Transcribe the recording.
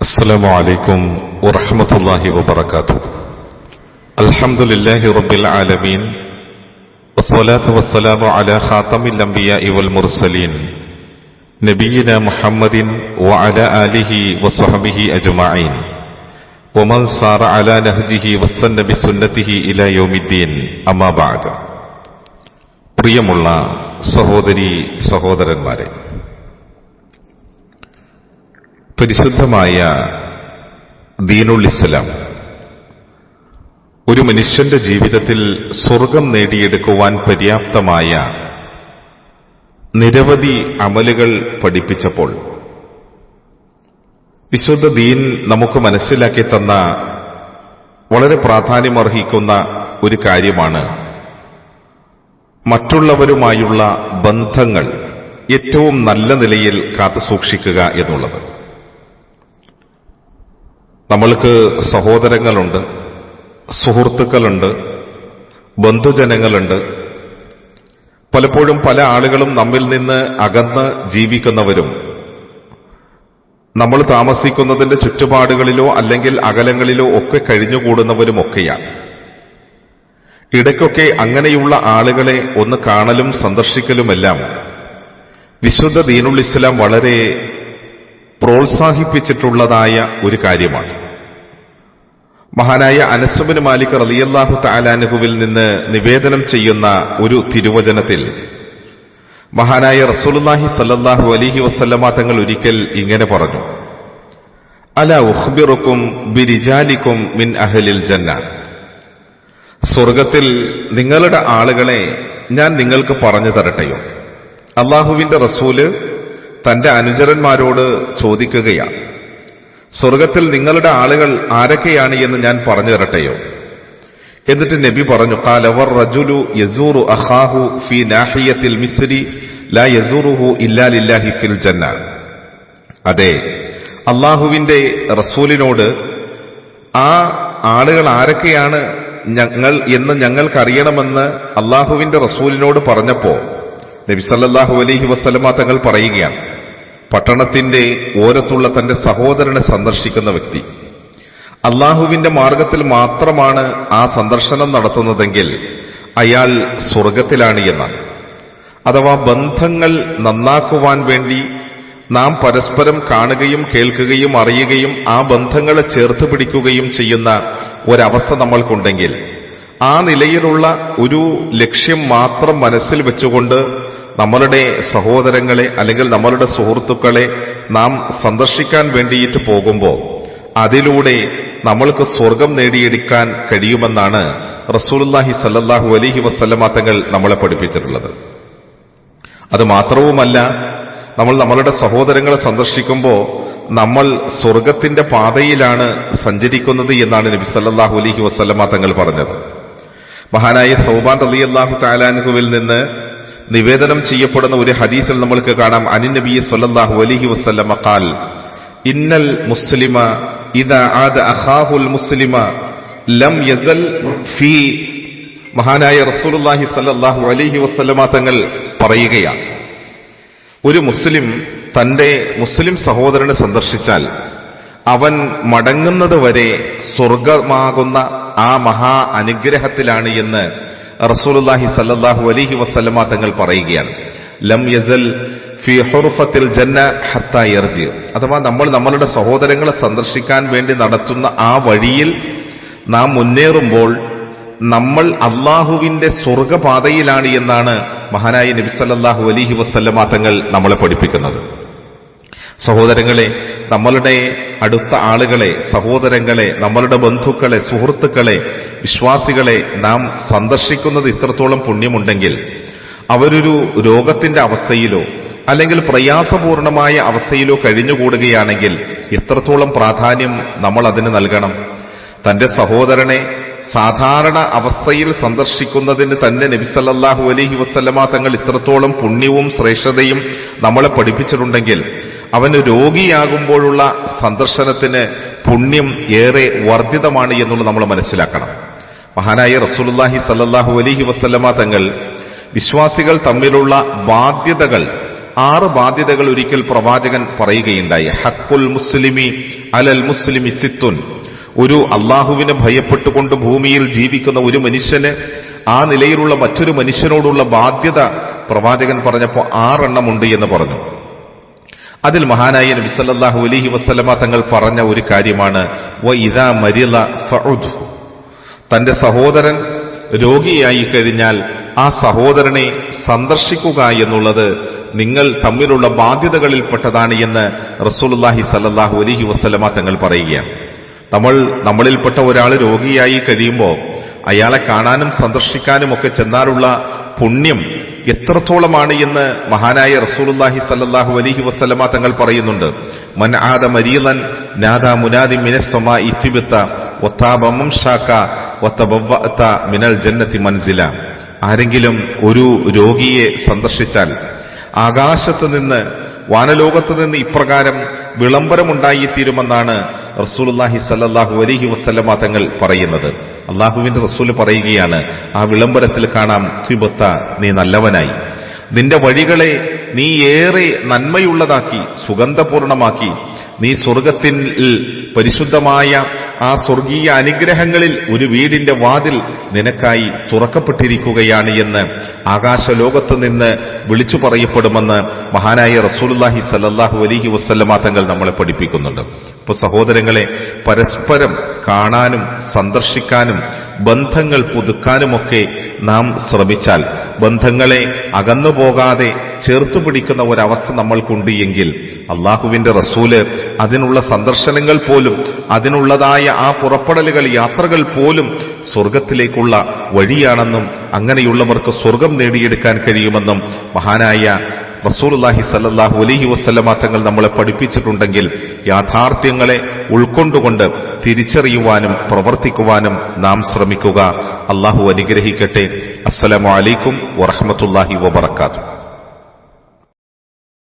السلام عليكم ورحمة الله وبركاته الحمد لله رب العالمين والصلاة والسلام على خاتم الأنبياء والمرسلين نبينا محمد وعلى آله وصحبه أجمعين ومن صار على نهجه واستن بسنته إلى يوم الدين أما بعد പ്രിയമുള്ള സഹോദരി സഹോദരന്മാരെ പരിശുദ്ധമായ ദീനുൽ ഇസ്ലാം. ഒരു മനുഷ്യന്റെ ജീവിതത്തിൽ സ്വർഗം നേടിയെടുക്കുവാൻ പര്യാപ്തമായ നിരവധി അമലുകൾ പഠിപ്പിച്ചപ്പോൾ വിശുദ്ധ ദീൻ നമുക്ക് മനസ്സിലാക്കി തന്ന വളരെ പ്രാധാന്യമർഹിക്കുന്ന ഒരു കാര്യമാണ് മറ്റുള്ളവരുമായുള്ള ബന്ധങ്ങൾ ഏറ്റവും നല്ല നിലയിൽ കാത്തുസൂക്ഷിക്കുക എന്നുള്ളത്. നമ്മൾക്ക് സഹോദരങ്ങളുണ്ട് സുഹൃത്തുക്കളുണ്ട് ബന്ധുജനങ്ങളുണ്ട്. പലപ്പോഴും പല ആളുകളും നമ്മിൽ നിന്ന് അകന്ന് ജീവിക്കുന്നവരും. നമ്മൾ താമസിക്കുന്നതിന്റെ ചുറ്റുപാടുകളിലോ അല്ലെങ്കിൽ അകലങ്ങളിലോ ഒക്കെ കഴിഞ്ഞുകൂടുന്നവരുമൊക്കെയാണ് ഇടയ്ക്കൊക്കെ അങ്ങനെയുള്ള ആളുകളെ ഒന്ന് കാണലും സന്ദർശിക്കലുമെല്ലാം വിശുദ്ധ ദീനുൽ ഇസ്ലാം വളരെ പ്രോത്സാഹിപ്പിച്ചിട്ടുള്ളതായ ഒരു കാര്യമാണ്. മഹാനായ അനസുബിന് മാലിക് റലിയല്ലാഹു താലാനുഹുവിൽ നിന്ന് നിവേദനം ചെയ്യുന്ന ഒരു തിരുവചനത്തിൽ മഹാനായ റസൂലുല്ലാഹി സല്ലാഹു അലിഹി വസ്ലമ തങ്ങൾ ഒരിക്കൽ ഇങ്ങനെ പറഞ്ഞു. അല ഉഹ്ബിറുക്കും ബിരിജാലിക്കും മിൻ അഹലിൽ ജന്ന. സ്വർഗത്തിൽ നിങ്ങളുടെ ആളുകളെ ഞാൻ നിങ്ങൾക്ക് പറഞ്ഞു തരട്ടെയോ? അള്ളാഹുവിന്റെ റസൂൽ തന്റെ അനുചരന്മാരോട് ചോദിക്കുകയാണ്. സ്വർഗത്തിൽ നിങ്ങളുടെ ആളുകൾ ആരൊക്കെയാണ് എന്ന് ഞാൻ പറഞ്ഞു തരട്ടെയോ? എന്നിട്ട് നബി പറഞ്ഞു കാലവർ റജുലു യസൂറു അഹാഹു ഫി നാഹിയത്തിൽ മിസ്രി ലാ യസൂറുഹു ഇല്ലാലില്ലാഹി ഫിൽ ജന്ന. അതെ അള്ളാഹുവിന്റെ റസൂലിനോട് ആ ആളുകൾ ആരൊക്കെയാണ് ഞങ്ങൾ എന്ന് ഞങ്ങൾക്കറിയണമെന്ന് അള്ളാഹുവിന്റെ റസൂലിനോട് പറഞ്ഞപ്പോ നബി സല്ലാഹു അലൈഹി വസ്ലമ തങ്ങൾ പറയുകയാണ്. പട്ടണത്തിന്റെ ഓരത്തുള്ള തന്റെ സഹോദരനെ സന്ദർശിക്കുന്ന വ്യക്തി. അള്ളാഹുവിന്റെ മാർഗത്തിൽ മാത്രമാണ് ആ സന്ദർശനം നടത്തുന്നതെങ്കിൽ അയാൾ സ്വർഗത്തിലാണ് എന്നാണ്. അഥവാ ബന്ധങ്ങൾ നന്നാക്കുവാൻ വേണ്ടി നാം പരസ്പരം കാണുകയും കേൾക്കുകയും അറിയുകയും ആ ബന്ധങ്ങളെ ചേർത്ത് പിടിക്കുകയും ചെയ്യുന്ന ഒരവസ്ഥ നമ്മൾക്കുണ്ടെങ്കിൽ ആ നിലയിലുള്ള ഒരു ലക്ഷ്യം മാത്രം മനസ്സിൽ വെച്ചുകൊണ്ട് നമ്മളുടെ സഹോദരങ്ങളെ അല്ലെങ്കിൽ നമ്മളുടെ സുഹൃത്തുക്കളെ നാം സന്ദർശിക്കാൻ വേണ്ടിയിട്ട് പോകുമ്പോൾ അതിലൂടെ നമ്മൾക്ക് സ്വർഗം നേടിയെടുക്കാൻ കഴിയുമെന്നാണ് റസൂലുല്ലാഹി സല്ലാഹു അലഹി വസ്ലമ തങ്ങൾ നമ്മളെ പഠിപ്പിച്ചിട്ടുള്ളത്. അത് മാത്രവുമല്ല നമ്മൾ നമ്മളുടെ സഹോദരങ്ങളെ സന്ദർശിക്കുമ്പോൾ നമ്മൾ സ്വർഗത്തിന്റെ പാതയിലാണ് സഞ്ചരിക്കുന്നത് എന്നാണ് നബി സല്ലാഹു അലഹി വസ്ലമ തങ്ങൾ പറഞ്ഞത്. മഹാനായ സൗബാൻ അലി അള്ളാഹു താലാൻഹുവിൽ നിന്ന് നിവേദനം ചെയ്യപ്പെടുന്ന ഒരു ഹദീസിൽ നമ്മൾക്ക് കാണാം. അനുനബി സല്ലല്ലാഹു അലൈഹി വസല്ലമ ഖാൽ ഇന്നൽ മുസ്ലിമ ഇദാ ആദ അഖാഹുൽ മുസ്ലിമ ലം യസൽ ഫീ മഹാനായ റസൂലുല്ലാഹി സല്ലാഹു അലഹി വസ്ലമ തങ്ങൾ പറയുകയാണ്. ഒരു മുസ്ലിം തന്റെ മുസ്ലിം സഹോദരനെ സന്ദർശിച്ചാൽ അവൻ മടങ്ങുന്നത് വരെ സ്വർഗമാകുന്ന ആ മഹാ അനുഗ്രഹത്തിലാണ് എന്ന് റസൂലുല്ലാഹി സല്ലാഹു അലഹി വസ്ലമ തങ്ങൾ പറയുകയാണ് ലം യസൽ ഫി ഹുർഫത്തിൽ ജന്ന ഹത്ത യർജി. അഥവാ നമ്മൾ നമ്മളുടെ സഹോദരങ്ങളെ സന്ദർശിക്കാൻ വേണ്ടി നടത്തുന്ന ആ വഴിയിൽ നാം മുന്നേറുമ്പോൾ നമ്മൾ അള്ളാഹുവിന്റെ സ്വർഗപാതയിലാണ് എന്നാണ് മഹാനായ നബി സല്ലാഹു അലൈഹി വസല്ലമ തങ്ങൾ നമ്മളെ പഠിപ്പിക്കുന്നത്. സഹോദരങ്ങളെ നമ്മളുടെ അടുത്ത ആളുകളെ സഹോദരങ്ങളെ നമ്മളുടെ ബന്ധുക്കളെ സുഹൃത്തുക്കളെ വിശ്വാസികളെ നാം സന്ദർശിക്കുന്നത് ഇത്രത്തോളം പുണ്യമുണ്ടെങ്കിൽ അവരൊരു രോഗത്തിന്റെ അവസ്ഥയിലോ അല്ലെങ്കിൽ പ്രയാസപൂർണമായ അവസ്ഥയിലോ കഴിഞ്ഞുകൂടുകയാണെങ്കിൽ എത്രത്തോളം പ്രാധാന്യം നമ്മൾ അതിന് നൽകണം. തന്റെ സഹോദരനെ സാധാരണ അവസ്ഥയിൽ സന്ദർശിക്കുന്നതിന് തന്നെ നബിസല്ലാഹു അലഹി വസ്ലമ തങ്ങൾ ഇത്രത്തോളം പുണ്യവും ശ്രേഷ്ഠതയും നമ്മളെ പഠിപ്പിച്ചിട്ടുണ്ടെങ്കിൽ അവന് രോഗിയാകുമ്പോഴുള്ള സന്ദർശനത്തിന് പുണ്യം ഏറെ വർദ്ധിതമാണ് എന്നുള്ളത് നമ്മൾ മനസ്സിലാക്കണം. മഹാനായ റസൂലുല്ലാഹി സല്ലാഹു അലഹി വസ്ലമ തങ്ങൾ വിശ്വാസികൾ തമ്മിലുള്ള ബാധ്യതകൾ ആറ് ബാധ്യതകൾ ഒരിക്കൽ പ്രവാചകൻ പറയുകയുണ്ടായി. ഹക്കുൽ മുസ്ലിമി അലൽ മുസ്ലിമി സിത്തുൻ. ഒരു അള്ളാഹുവിനെ ഭയപ്പെട്ടുകൊണ്ട് ഭൂമിയിൽ ജീവിക്കുന്ന ഒരു മനുഷ്യന് ആ നിലയിലുള്ള മറ്റൊരു മനുഷ്യനോടുള്ള ബാധ്യത പ്രവാചകൻ പറഞ്ഞപ്പോൾ ആറെണ്ണമുണ്ട് എന്ന് പറഞ്ഞു. അതിൽ മഹാനായ നബി സല്ലാഹു അലൈഹി വസല്ലമ തങ്ങൾ പറഞ്ഞ ഒരു കാര്യമാണ് വ ഇതാ മരില ഫഉദ്. തന്റെ സഹോദരൻ രോഗിയായി കഴിഞ്ഞാൽ ആ സഹോദരനെ സന്ദർശിക്കുക എന്നുള്ളത് നിങ്ങൾ തമ്മിലുള്ള ബാധ്യതകളിൽപ്പെട്ടതാണ് എന്ന് റസൂലുള്ളാഹി സല്ലാഹു അലഹി വസല്ലമ തങ്ങൾ പറയുകയാണ്. നമ്മൾ നമ്മളിൽപ്പെട്ട ഒരാൾ രോഗിയായി കഴിയുമ്പോൾ അയാളെ കാണാനും സന്ദർശിക്കാനും ഒക്കെ ചെന്നാലുള്ള പുണ്യം എത്രത്തോളമാണ് എന്ന് മഹാനായ റസൂലുള്ളാഹി സല്ലാഹു അലഹി വസല്ലമ തങ്ങൾ പറയുന്നുണ്ട്. മൻ ആദ മരീലൻ നാദ മുനാദി മിനസ്സമാ ഇത്തിബിത്ത മിനൽ ജന്നത്തി മൻസില. ആരെങ്കിലും ഒരു രോഗിയെ സന്ദർശിച്ചാൽ ആകാശത്ത് നിന്ന് വാനലോകത്ത് നിന്ന് ഇപ്രകാരം വിളംബരമുണ്ടായിത്തീരുമെന്നാണ് റസൂലുള്ളാഹി സല്ലാഹു അലൈഹി വസ്ലമ തങ്ങൾ പറയുന്നത്. അള്ളാഹുവിന്റെ റസൂൽ പറയുകയാണ് ആ വിളംബരത്തിൽ കാണാം ത്രിബത്ത നീ നല്ലവനായി. നിന്റെ വഴികളെ നീ ഏറെ നന്മയുള്ളതാക്കി സുഗന്ധപൂർണമാക്കി നീ സ്വർഗത്തിൽ പരിശുദ്ധമായ ആ സ്വർഗീയ അനുഗ്രഹങ്ങളിൽ ഒരു വീടിന്റെ വാതിൽ നിനക്കായി തുറക്കപ്പെട്ടിരിക്കുകയാണ് എന്ന് ആകാശലോകത്ത് നിന്ന് വിളിച്ചു പറയപ്പെടുമെന്ന് മഹാനായ റസൂലുള്ളാഹി സല്ലാഹു അലഹി വസല്ലമ തങ്ങൾ നമ്മളെ പഠിപ്പിക്കുന്നുണ്ട്. ഇപ്പൊ സഹോദരങ്ങളെ പരസ്പരം കാണാനും സന്ദർശിക്കാനും ബന്ധങ്ങൾ പുതുക്കാനുമൊക്കെ നാം ശ്രമിച്ചാൽ ബന്ധങ്ങളെ അകന്നു പോകാതെ ചേർത്തു പിടിക്കുന്ന ഒരവസ്ഥ നമ്മൾക്കുണ്ട് എങ്കിൽ അള്ളാഹുവിന്റെ റസൂൽ അതിനുള്ള സന്ദർശനങ്ങൾ പോലും അതിനുള്ളതായ ആ പുറപ്പെടലുകൾ യാത്രകൾ പോലും സ്വർഗത്തിലേക്കുള്ള വഴിയാണെന്നും അങ്ങനെയുള്ളവർക്ക് സ്വർഗം നേടിയെടുക്കാൻ കഴിയുമെന്നും മഹാനായ റസൂലുള്ളാഹി സല്ലാഹു അലൈഹി വസല്ലമ തങ്ങൾ നമ്മളെ പഠിപ്പിച്ചിട്ടുണ്ടെങ്കിൽ യാഥാർത്ഥ്യങ്ങളെ ഉൾക്കൊണ്ടുകൊണ്ട് തിരിച്ചറിയുവാനും പ്രവർത്തിക്കുവാനും നാം ശ്രമിക്കുക. അള്ളാഹു അനുഗ്രഹിക്കട്ടെ. അസ്സലാമലൈക്കും വറഹമത്തല്ലാഹി വബറകാതുഹു.